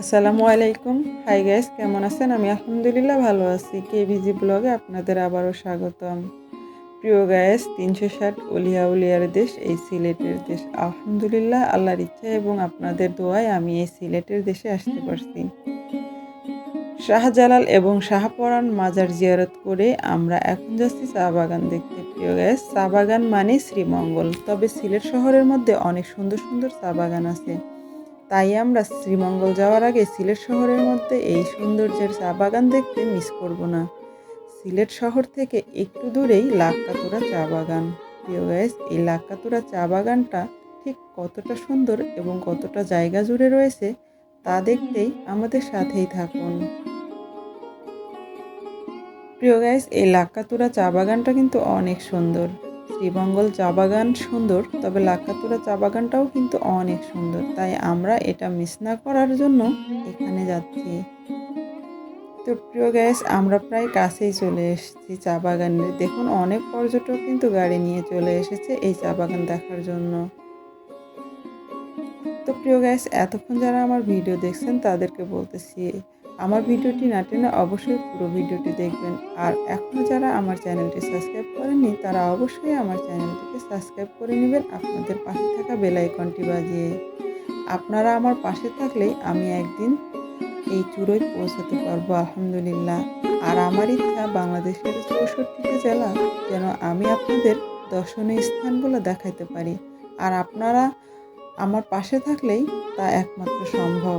আসসালামু আলাইকুম। Hi guys কেমন আছেন? আমি আলহামদুলিল্লাহ ভালো আছি। কে বিজি ব্লগে আপনাদের আবারও স্বাগতম। প্রিয় গায়েস তিনশো ষাট উলিয়া উলিয়ার দেশ, এই সিলেটের দেশ। আলহামদুলিল্লাহ, আল্লাহর ইচ্ছা এবং আপনাদের দোয়ায় আমি এই সিলেটের দেশে আসতে পারছি। শাহজালাল এবং শাহপরান মাজার জিয়ারত করে আমরা এখন যাচ্ছি চা বাগান দেখতে। প্রিয় গ্যাস চা বাগান মানে শ্রীমঙ্গল। তবে সিলেট শহরের মধ্যে অনেক সুন্দর সুন্দর চা বাগান আছে। তাই আমরা শ্রীমঙ্গল যাওয়ার আগে সিলেট শহরের মধ্যে এই সৌন্দর্যের চা বাগান দেখতে মিস করব না। সিলেট শহর থেকে একটু দূরেই লাক্কাতুরা চা বাগান। প্রিয় গ্যাস এই লাক্কাতুরা চা বাগানটা ঠিক কতটা সুন্দর এবং কতটা জায়গা জুড়ে রয়েছে তা দেখতেই আমাদের সাথেই থাকুন। প্রিয় গাইস এই লাক্কাতুরা চা বাগানটা কিন্তু অনেক সুন্দর। শ্রীমঙ্গল চা বাগান সুন্দর, তবে লাক্কাতুরা চা বাগানটাও কিন্তু অনেক সুন্দর। তাই আমরা এটা মিস না করার জন্য এখানে যাচ্ছি। তো প্রিয় গ্যাস আমরা প্রায় কাছেই চলে এসেছি চা বাগানে। দেখুন, অনেক পর্যটক কিন্তু গাড়ি নিয়ে চলে এসেছে এই চা বাগান দেখার জন্য। তো প্রিয় গ্যাস এতক্ষণ যারা আমার ভিডিও দেখছেন তাদেরকে বলতেছি আমার ভিডিওটি না টেনে অবশ্যই পুরো ভিডিওটি দেখবেন। আর এখনও যারা আমার চ্যানেলটি সাবস্ক্রাইব করেননি, তারা অবশ্যই আমার চ্যানেলটিকে সাবস্ক্রাইব করে নেবেন আপনাদের পাশে থাকা বেল আইকনটি বাজিয়ে। আপনারা আমার পাশে থাকলেই আমি একদিন এই চূড়োয় পৌঁছাতে পারব, আলহামদুলিল্লাহ। আর আমার ইচ্ছা বাংলাদেশের চৌষট্টিটি জেলা যেন আমি আপনাদের দর্শনীয় স্থানগুলো দেখাইতে পারি। আর আপনারা আমার পাশে থাকলেই তা একমাত্র সম্ভব।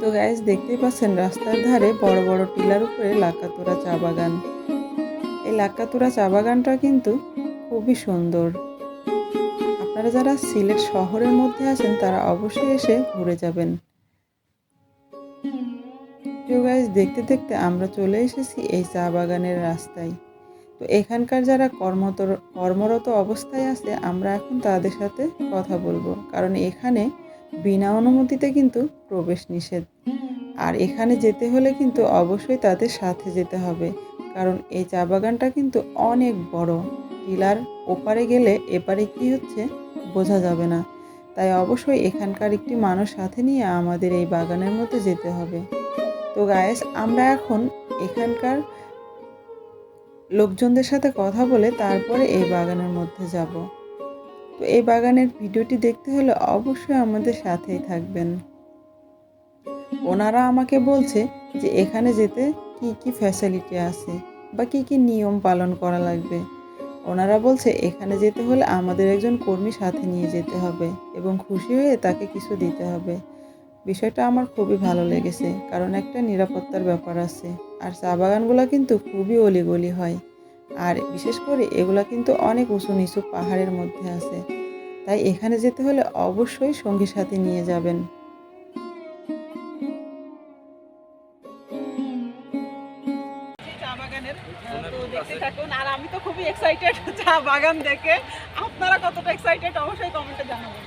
তো গাইজ দেখতেই পাচ্ছেন, রাস্তার ধারে বড় বড় টিলার উপরে লাক্কাতুরা চা বাগান। এই লাক্কাতুরা চা বাগানটা কিন্তু খুবই সুন্দর। আপনারা যারা সিলেট শহরের মধ্যে আছেন, তারা অবশ্যই এসে ঘুরে যাবেন। প্রিয় গাইজ দেখতে দেখতে আমরা চলে এসেছি এই চা বাগানের রাস্তায়। তো এখানকার যারা কর্মত কর্মরত অবস্থায় আছে, আমরা এখন তাদের সাথে কথা বলব। কারণ এখানে বিনা অনুমতিতে কিন্তু প্রবেশ নিষেধ। আর এখানে যেতে হলে কিন্তু অবশ্যই তাদের সাথে যেতে হবে, কারণ এই চা বাগানটা কিন্তু অনেক বড়। টিলার ওপারে গেলে এপারে কি হচ্ছে বোঝা যাবে না। তাই অবশ্যই এখানকার একটি মানুষ সাথে নিয়ে আমাদের এই বাগানের মধ্যে যেতে হবে। তো গায়েস আমরা এখন এখানকার লোকজনদের সাথে কথা বলে তারপরে এই বাগানের মধ্যে যাব। এই বাগানের ভিডিওটি দেখতে হলে অবশ্যই আমাদের সাথেই থাকবেন। ওনারা আমাকে বলছে যে এখানে যেতে কি কি ফ্যাসিলিটি আছে বা কি কি নিয়ম পালন করা লাগবে। ওনারা বলছে এখানে যেতে হলে আমাদের একজন কর্মী সাথে নিয়ে যেতে হবে এবং খুশি হয়ে তাকে কিছু দিতে হবে। বিষয়টা আমার খুবই ভালো লেগেছে, কারণ একটা নিরাপত্তার ব্যাপার আছে। আর চা বাগানগুলো কিন্তু খুবই অলিগলি হয়। আর বিশেষ করে এগুলো কিন্তু অনেক উঁচু নিচু পাহাড়ের মধ্যে আছে। তাই এখানে যেতে হলে অবশ্যই সঙ্গী সাথে নিয়ে যাবেন। চা বাগানের তো থাকুন। আর আমি তো খুবই এক্সাইটেড চা বাগান দেখে। আপনারা কতটা এক্সাইটেড অবশ্যই কমেন্টে জানাবেন।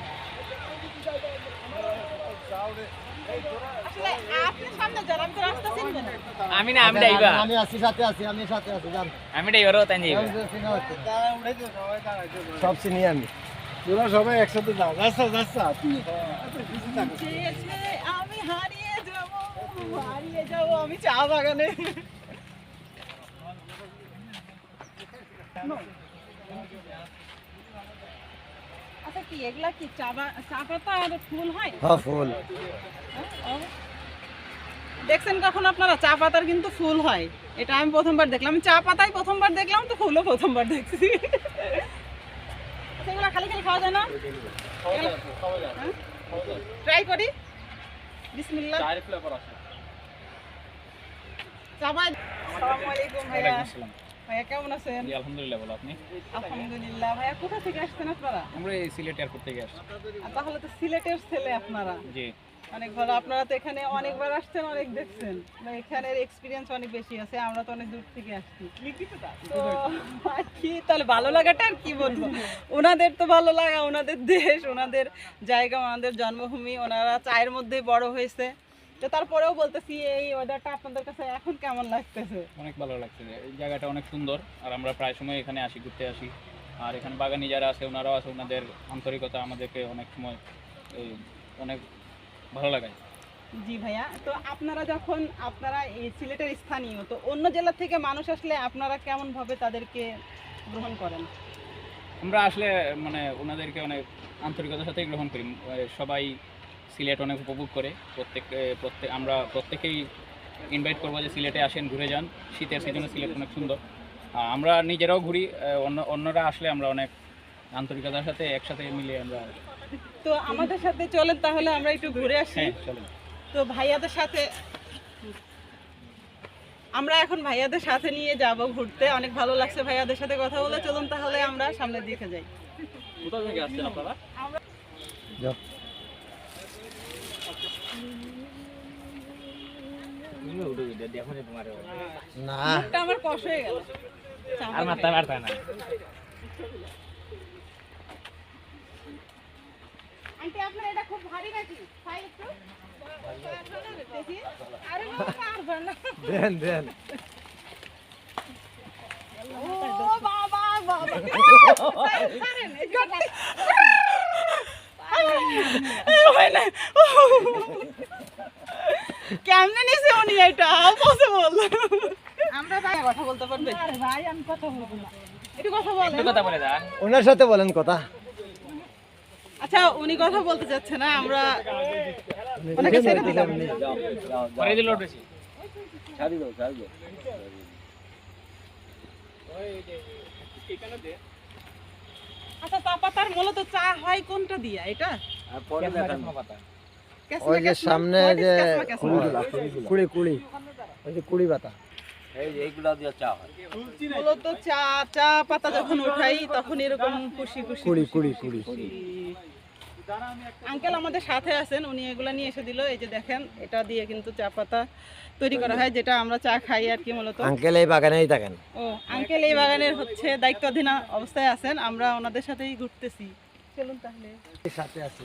আমি না। আমি না আমি ড্রাইভার। আমি আছি সাথে আছি আমি সাথে আছি জান আমি ড্রাইভারও তাই যাইবা সব চিনি আমি। তোরা সবাই একসাথে যাও। যাচ্ছা যাচ্ছা আমি হারিয়ে যাব হারিয়ে যাব আমি চা বাগানে। আচ্ছা কি এগুলা কি চা পাতা আর ফুল হয়? হ্যাঁ ফুল। দেখছেন কখন আপনারা? চা পাতার কিন্তু ফুল হয়। এটা আমি প্রথমবার দেখলাম। চা পাতাই প্রথমবার দেখলাম তো ফুলও প্রথমবার দেখছি। সেগুলো খালি খালি খাওয়া যায় না? ট্রাই করি। বিসমিল্লাহ। চা ভাই আসসালামু আলাইকুম ভাইয়া। ভাইয়া কেমন আছেন? জি আলহামদুলিল্লাহ বলো আপনি? আলহামদুলিল্লাহ ভাইয়া কোথা থেকে আসছেন আপনারা? আমরা এই সিলেট এয়ারপোর্ট থেকে আসছি। আর তাহলে তো সিলেটের ছেলে আপনারা। জি। অনেক ভালো আপনারা তো এখানে অনেকবার আসছেন অনেক দেখছেন। বা এখানের এক্সপিরিয়েন্স অনেক বেশি আছে আমরা তো অনেক দূর থেকে আসছি। তো কি তাহলে ভালো লাগাটা আর কি বলব? ওনাদের তো ভালো লাগা ওনাদের দেশ ওনাদের জায়গা ওনাদের জন্মভূমি ওনারা চায়ের মধ্যে বড় হয়েছে। তো তারপরেও বলতেছি এই ওয়েদারটা আপনাদের কাছে এখন কেমন লাগতেছে? অনেক ভালো লাগছে। এই জায়গাটা অনেক সুন্দর আর আমরা প্রায় সময় এখানে আসি ঘুরতে আসি। আর এখানে বাগানি যারা আছে ওনারাও আছে ওনাদের আন্তরিকতা আমাদেরকে অনেক সময় এই অনেক ভালো লাগায়। জি ভাইয়া তো আপনারা যখন আপনারা এই সিলেটের স্থানীয় তো অন্য জেলা থেকে মানুষ আসলে আপনারা কেমন ভাবে তাদেরকে গ্রহণ করেন? আমরা আসলে মানে ওনাদেরকে অনেক আন্তরিকতার সাথে গ্রহণ করি। সবাই সিলেট অনেক উপভোগ করে। প্রত্যেক প্রত্যেক আমরা প্রত্যেকেই ইনভাইট করব যে সিলেটে আসেন ঘুরে যান। শীতের সিজনে সিলেট অনেক সুন্দর। আমরা নিজেরাও ঘুরি অন্য অন্যরা আসলে আমরা অনেক আন্তরিকতার সাথে একসাথে মিলে আমরা তো আমাদের সাথে চলেন তাহলে আমরা একটু ঘুরে আসি। হ্যাঁ চলেন। তো ভাইয়াদের সাথে আমরা এখন ভাইয়াদের সাথে নিয়ে যাব ঘুরতে। অনেক ভালো লাগছে ভাইয়াদের সাথে কথা বলে। চলুন তাহলে আমরা সামনের দিকে যাই। কোথা থেকে আসছেন আপনারা? না। আমার কষ হয়ে গেল। আর মারতে পারতে না আন্টি আপনার এটা খুব ভারী নাকি? খাই একটু। না। দেন দেন। ও বাবা বাবা। পারেন, এই যে কেমনে নিছে উনি এটা? পসিবল আমরা ভাই কথা বলতে পারবে? আরে ভাই আমি কথা বলব না। একটু কথা বলেন। কথা বলে যান। ওনার সাথে বলেন কথা। আচ্ছা উনি কথা বলতে চাচ্ছে না আমরা ওনাকে ছেড়ে দিলাম। পরে দিল বেশি আচ্ছা চা পাতার মূলত চা হয় কোনটা দিয়া এটা? ক্যাসমা ওই যে সামনে যে ক্যাসমা ক্যাসমা? কুড়ি কুড়ি ওই যে কুড়ি পাতা মূলত চা চা পাতা যখন উঠাই তখন এরকম খুশি খুশি কুড়ি কুড়ি কুড়ি। আঙ্কেল আমাদের সাথে আছেন উনি এগুলা নিয়ে এসে দিল। এই যে দেখেন এটা দিয়ে কিন্তু চা পাতা তৈরি করা হয় যেটা আমরা চা খাই আর কি মূলত। আঙ্কেল এই বাগানেই থাকেন। ও আঙ্কেল এই বাগানের হচ্ছে দায়িত্বাধীন অবস্থায় আছেন আমরা ওনাদের সাথেই ঘুরতেছি। চলুন তাহলে। সাথে আছে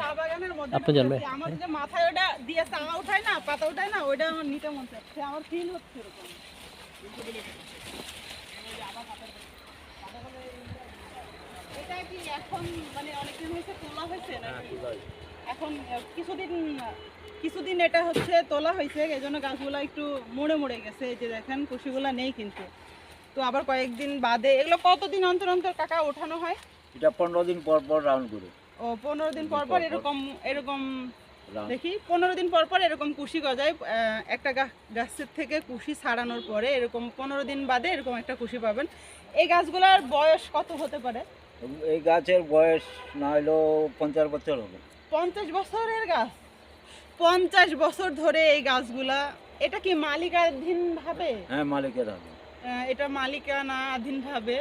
চা বাগানের মধ্যে আপনি জানবেন? আমার যে মাথায় ওটা দিয়ে চা উঠায় না পাতা উঠায় না ওইটা আমার নিতে মন চাচ্ছে আমার ফিল হচ্ছে এরকম। এটা কি এখন মানে অনেকদিন হয়েছে তোলা হয়েছে নাকি? এখন কিছুদিন কিছুদিন এটা হচ্ছে তোলা হয়েছে এই জন্য গাছগুলো একটু মুড়ে মুড়ে গেছে। এই যে দেখেন কুশিগুলো নেই কিন্তু। তো আবার কয়েকদিন বাদে এগুলো কতদিন অন্তর অন্তর কাকা ওঠানো হয়? এটা পনেরো দিন পর পর রাউন্ড করে। ও পনেরো দিন পর পর। এরকম এরকম দেখি পনেরো দিন পর পর এরকম কুশি গজায় একটা গাছের থেকে কুশি ছাড়ানোর পরে এরকম পনেরো দিন বাদে এরকম একটা কুশি পাবেন। এই গাছগুলোর বয়স কত হতে পারে? এই গাছের বয়স না হলেও পঞ্চাশ বছর হবে। পঞ্চাশ বছরের গাছ? পঞ্চাশ বছর ধরে এই গাছগুলা এটা কি মালিকাধীন ভাবে? হ্যাঁ মালিকের হবে এটা মালিকানাধীন ভাবে।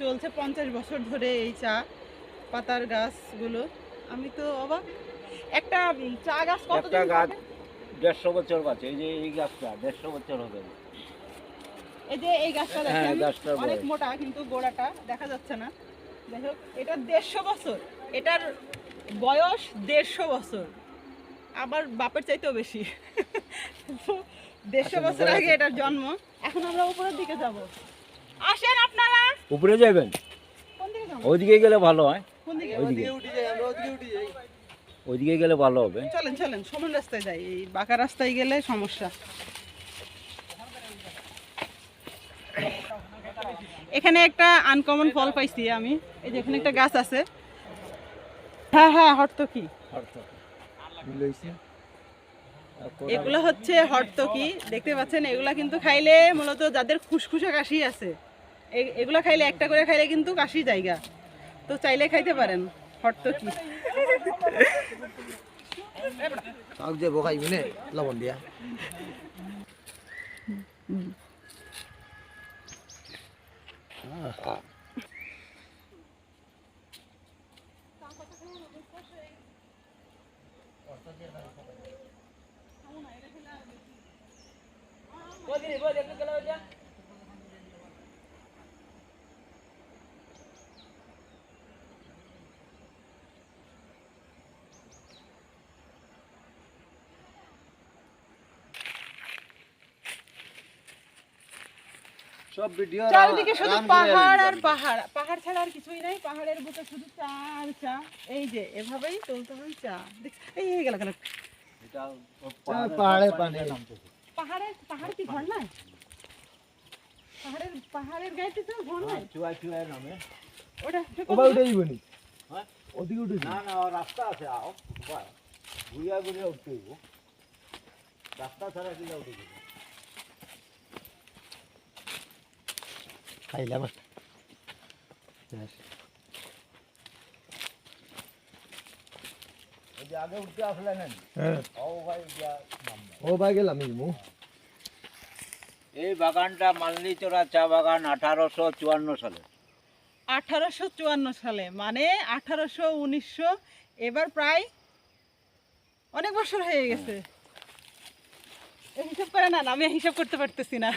চলছে পঞ্চাশ বছর ধরে এই চা পাতার গাছগুলো। আমি তো অবাক। একটা চা গাছ কত একটা গাছ দেড়শো বছর গাছ এই যে এই গাছটা দেড়শো বছর হবে। এই যে এই গাছটা হ্যাঁ, দেখেন অনেক মোটা কিন্তু গোড়াটা দেখা যাচ্ছে না। যাই হোক এটা দেড়শো বছর। এটার বয়স দেড়শো বছর। আবার বাপের চাইতেও বেশি। দেড়শো আচ্ছা, বছর আগে এটার জন্ম। এখন আমরা উপরের দিকে যাব। আসেন আপনারা। উপরে যাবেন? কোন দিকে যাব? ওইদিকে গেলে ভালো হয়। কোন দিকে? ওইদিকে। ওইদিকে গেলে ভালো হবে। চলেন চলেন সমান রাস্তায় যাই। এই বাঁকা রাস্তায় গেলে সমস্যা। এখানে একটা আনকমন ফল পাইছি আমি। এই যে এখানে একটা গাছ আছে। হ্যাঁ হ্যাঁ হর্তকি। এগুলো হচ্ছে হর্তকি। দেখতে পাচ্ছেন এগুলা কিন্তু খাইলে মূলত যাদের খুসখুসে কাশি আছে। এগুলা খাইলে একটা করে খাইলে কিন্তু কাশি জায়গা। তো চাইলে খাইতে পারেন হর্তকি শাক যে বোকাই মিনে লবণ দিয়া। সব ভিডিও চারিদিকে শুধু পাহাড় আর পাহাড়। পাহাড় ছাড়া আর কিছুই নাই। পাহাড়ের বুকে শুধু চা আর চা। এই যে এভাবেই চলতে হয় চা। এই হয়ে গেল গেল এটা পাহাড়ে পানি পাহাড়ের পাহাড় কি ঝর্ণায় পাহাড়ের পাহাড়ের গাইতে তো চুয়াই চুয়াই নামে। ওটা উঠে হ্যাঁ? ওদিকে উঠে না না রাস্তা আছে আও বাহ, ঘুরিয়া ঘুরিয়া উঠতে রাস্তা ছাড়া কিনা উঠে যাবে। নেন হ্যাঁ ও ভাই গেলাম এই বাগানটা মালনীচড়া চা বাগান আঠারোশো চুয়ান্ন সালে। আঠারোশো চুয়ান্ন সালে মানে আঠারোশো উনিশশো এবার প্রায় অনেক বছর হয়ে গেছে। এই হিসাব করে না আমি হিসাব করতে পারতেছি না।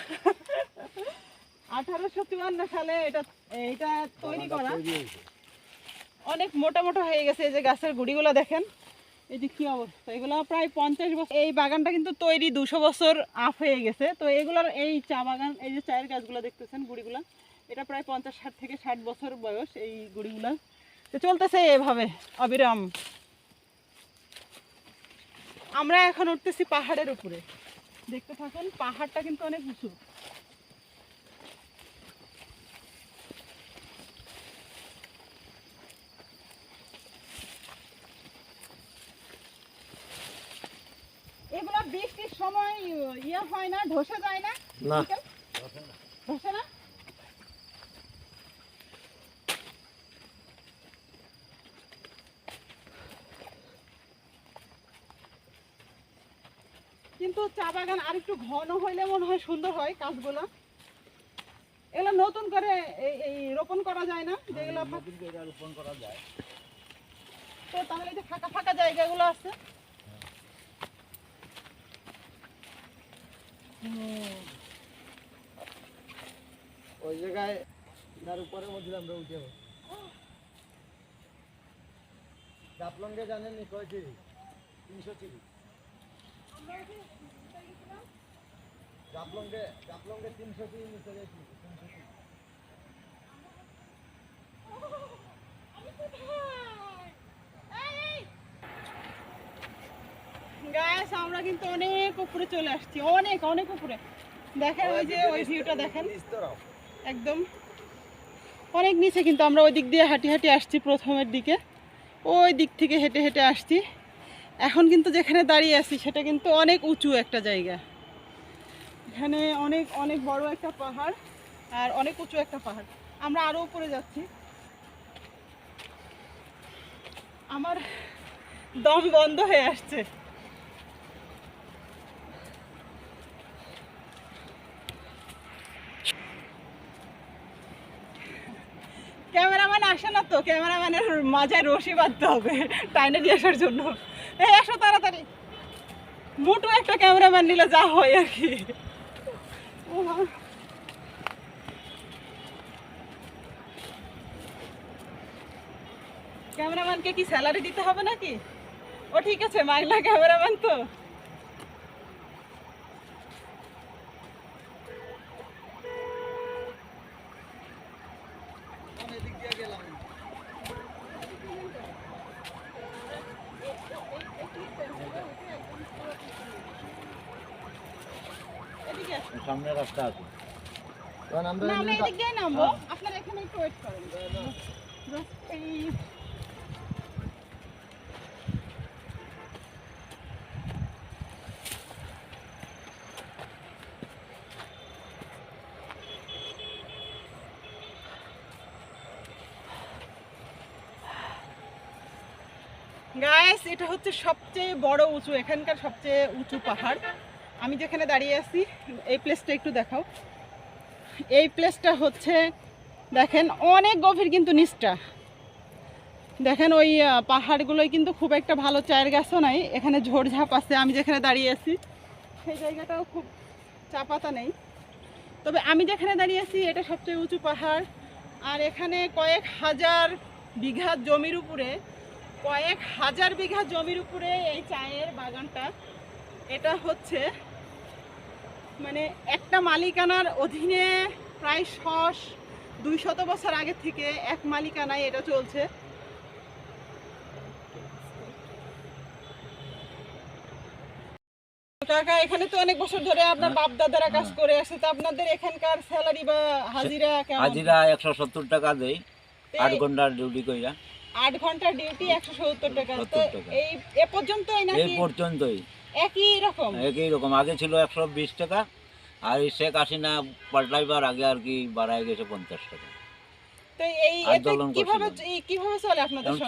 আঠারোশো চুয়ান্ন সালে এটা এটা তৈরি করা। অনেক মোটা মোটা হয়ে গেছে এই যে গাছের গুড়িগুলো দেখেন। এই যে কি অবস্থা এগুলো প্রায় পঞ্চাশ বছর এই বাগানটা কিন্তু তৈরি দুশো বছর আপ হয়ে গেছে। তো এগুলোর এই চা বাগান এই যে চায়ের গাছগুলো দেখতেছেন গুড়িগুলো এটা প্রায় পঞ্চাশ ষাট থেকে ষাট বছর বয়স এই গুড়িগুলো। তো চলতেছে এভাবে অবিরাম। আমরা এখন উঠতেছি পাহাড়ের উপরে। দেখতে থাকুন পাহাড়টা কিন্তু অনেক উঁচু। এগুলো বৃষ্টির সময় ইয়ে হয় না ধসে যায় না? না। ধসে না? কিন্তু চা বাগান আর একটু ঘন হইলে মনে হয় সুন্দর হয় কাজগুলো। এগুলো নতুন করে এই এই রোপণ করা যায় না যেগুলো রোপণ করা যায়। তো তাহলে এই যে ফাঁকা ফাঁকা জায়গাগুলো আছে। ওই জায়গায় তার উপরে মধ্যে আমরা উঠে যাব। জাপলঙ্গে জানেন নি কয় তিনশো চিড়ি জাপলঙ্গে জাপলঙ্গে তিনশো চিড়ি নিচে গেছি। তিনশো চিড়ি গাইস আমরা কিন্তু অনেক উপরে চলে আসছি। অনেক অনেক উপরে। দেখেন ওই যে ওই ভিউটা দেখেন। একদম। অনেক নিচে কিন্তু আমরা ওই দিক দিয়ে হাঁটি হাঁটি আসছি প্রথমের দিকে। ওই দিক থেকে হেঁটে হেঁটে আসছি। এখন কিন্তু যেখানে দাঁড়িয়ে আছি সেটা কিন্তু অনেক উঁচু একটা জায়গা। এখানে অনেক অনেক বড় একটা পাহাড় আর অনেক উঁচু একটা পাহাড়। আমরা আরও উপরে যাচ্ছি। আমার দম বন্ধ হয়ে আসছে ক্যামেরাম্যান আসে না তো, ক্যামেরাম্যানের মাজায় রশি বাঁধতে হবে, টাইনে নিয়ে আসার জন্য। এই, আসো তাড়াতাড়ি। মোটো একটা ক্যামেরাম্যান নিলে যা হয় আর কি। ক্যামেরাম্যানকে কি স্যালারি দিতে হবে নাকি? ও ঠিক আছে, মাইলা ক্যামেরাম্যান তো এদিকে আসুন। সামনে রাস্তা আছে কারণ আমরা না আমরা এমনি এদিক দিয়ে নামবো। আপনারা এখানে একটু ওয়েট করেন। গাইস এটা হচ্ছে সবচেয়ে বড় উঁচু এখানকার সবচেয়ে উঁচু পাহাড়। আমি যেখানে দাঁড়িয়ে আছি এই প্লেসটা একটু দেখাও। এই প্লেসটা হচ্ছে দেখেন অনেক গভীর কিন্তু নিচটা। দেখেন ওই আহ, পাহাড়গুলোয় কিন্তু খুব একটা ভালো চায়ের গাছও নাই। এখানে ঝোড়ঝাপ আছে আমি যেখানে দাঁড়িয়ে আছি সেই জায়গাটাও খুব চা পাতা নেই। তবে আমি যেখানে দাঁড়িয়ে আছি এটা সবচেয়ে উঁচু পাহাড়। আর এখানে কয়েক হাজার বিঘা জমির উপরে কয়েক হাজার বিঘা জমির উপরে এই চায়ের বাগানটা। এটা হচ্ছে মানে একটা মালিকানার অধীনে প্রায় শশ দুই শত বছর আগে থেকে এক মালিকানায় এটা চলছে। কাকা এখানে তো অনেক বছর ধরে আপনার বাপ দাদারা কাজ করে আসছে তো আপনাদের এখানকার স্যালারি বা হাজিরা কেমন? হাজিরা একশো সত্তর টাকা দেয় তো আট ঘণ্টার ডিউটি কইরা। আট ঘণ্টার ডিউটি একশো সত্তর টাকা। তো এই এ পর্যন্তই এই পর্যন্তই। একই রকম? একই রকম। আগে ছিল একশো বিশ টাকা আর এই শেখ হাসিনা পাল্টাইবার আগে আর কি বাড়ায় গেছে পঞ্চাশ টাকা।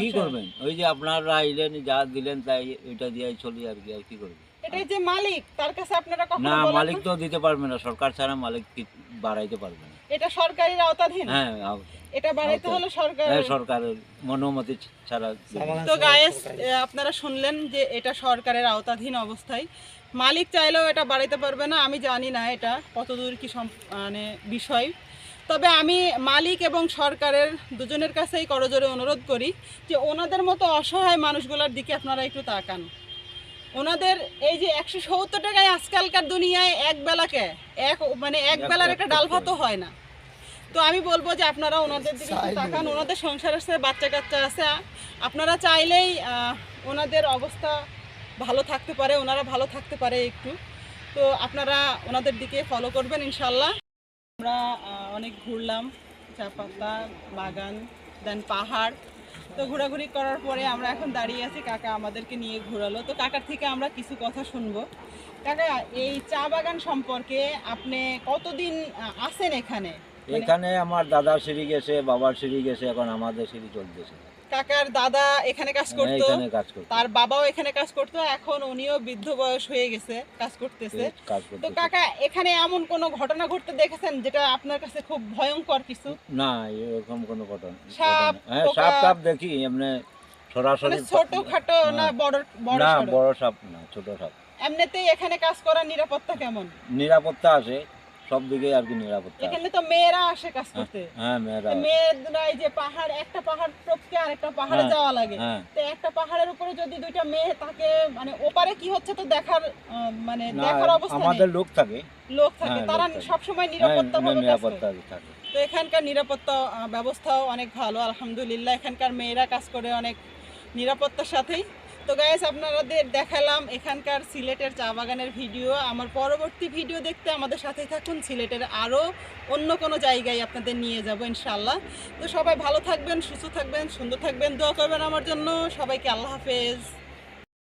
কি করবেন? ওই যে আপনারা আইলেন যা দিলেন তাই ওইটা দিয়ে চলি আর কি আর কি করবেন? এটাই যে মালিক তার কাছে আপনারা না মালিক তো দিতে পারবে না সরকার ছাড়া মালিক বাড়াইতে পারবে না। এটা সরকারের আওতাধীন? হ্যাঁ এটা বাড়াইতে আওতায়। হলে হ্যাঁ, সরকারের মনোমতি ছাড়া তো গায়েস আপনারা শুনলেন যে এটা সরকারের আওতাধীন অবস্থায়। মালিক চাইলেও এটা বাড়াইতে পারবে না আমি জানি না এটা কতদূর কি মানে বিষয়। তবে আমি মালিক এবং সরকারের দুজনের কাছেই করজোরে অনুরোধ করি যে ওনাদের মতো অসহায় মানুষগুলোর দিকে আপনারা একটু তাকান। ওনাদের এই যে একশো সত্তর টাকায় আজকালকার দুনিয়ায় এক বেলাকে এক মানে এক বেলার একটা ডাল। ভাতও হয় না। তো আমি বলব যে আপনারা ওনাদের দিকে তাকান। ওনাদের সংসার আছে বাচ্চা কাচ্চা আছে। আপনারা চাইলেই ওনাদের অবস্থা ভালো থাকতে পারে ওনারা ভালো থাকতে পারে একটু। তো আপনারা ওনাদের দিকে ফলো করবেন ইনশাল্লাহ আমরা অনেক ঘুরলাম চা পাতা বাগান দেন পাহাড়। তো ঘোরাঘুরি করার পরে আমরা এখন দাঁড়িয়ে আছি কাকা আমাদেরকে নিয়ে ঘোরালো। তো কাকার থেকে আমরা কিছু কথা শুনব। কাকা এই চা বাগান সম্পর্কে আপনি কতদিন আছেন এখানে? এখানে আমার দাদার সিঁড়ি গেছে বাবার সিঁড়ি গেছে এখন আমাদের সিঁড়ি চলতেছে। কাকার দাদা এখানে কাজ করতো? এখানে কাজ করতে। তার বাবাও এখানে কাজ করতো এখন উনিও বৃদ্ধ বয়স হয়ে গেছে কাজ করতেছে। কাজ তো কাকা এখানে এমন কোনো ঘটনা ঘটতে দেখেছেন যেটা আপনার কাছে খুব ভয়ঙ্কর কিছু? না এরকম কোনো ঘটনা সাপ, হ্যাঁ পোকা- সাপ দেখি এমনি সরাসরি মানে ছোট খাটো না। হ্যাঁ। বড় বড় না বড় সাপ না ছোট সাপ। এমনিতেই এখানে কাজ করার নিরাপত্তা কেমন? নিরাপত্তা আছে সব দিকে আর কি নিরাপত্তা এখানে তো মেয়েরা আসে কাজ করতে। হ্যাঁ মেয়েরা তো মেয়েরা এই যে পাহাড় একটা পাহাড় টপকে আরেকটা পাহাড়ে হ্যাঁ, যাওয়া লাগে। হ্যাঁ। তো একটা পাহাড়ের উপরে যদি দুইটা মেয়ে থাকে মানে ওপারে কি হচ্ছে তো দেখার মানে দেখার অবস্থা আমাদের লোক থাকে। লোক থাকে হ্যাঁ, তারা থাকে। সবসময় হ্যাঁ নিরাপত্তা ভাবে নিরাপত্তা থাকে। তো এখানকার নিরাপত্তা ব্যবস্থাও অনেক ভালো আলহামদুলিল্লাহ। এখানকার মেয়েরা কাজ করে অনেক নিরাপত্তার সাথেই। তো গাইস আপনাদের দেখালাম এখানকার সিলেটের চা বাগানের ভিডিও। আমার পরবর্তী ভিডিও দেখতে আমাদের সাথেই থাকুন। সিলেটের আরও অন্য কোনো জায়গায় আপনাদের নিয়ে যাব ইনশাল্লাহ তো সবাই ভালো থাকবেন, সুস্থ থাকবেন, সুন্দর থাকবেন। দোয়া করবেন আমার জন্য। সবাইকে আল্লাহ হাফেজ।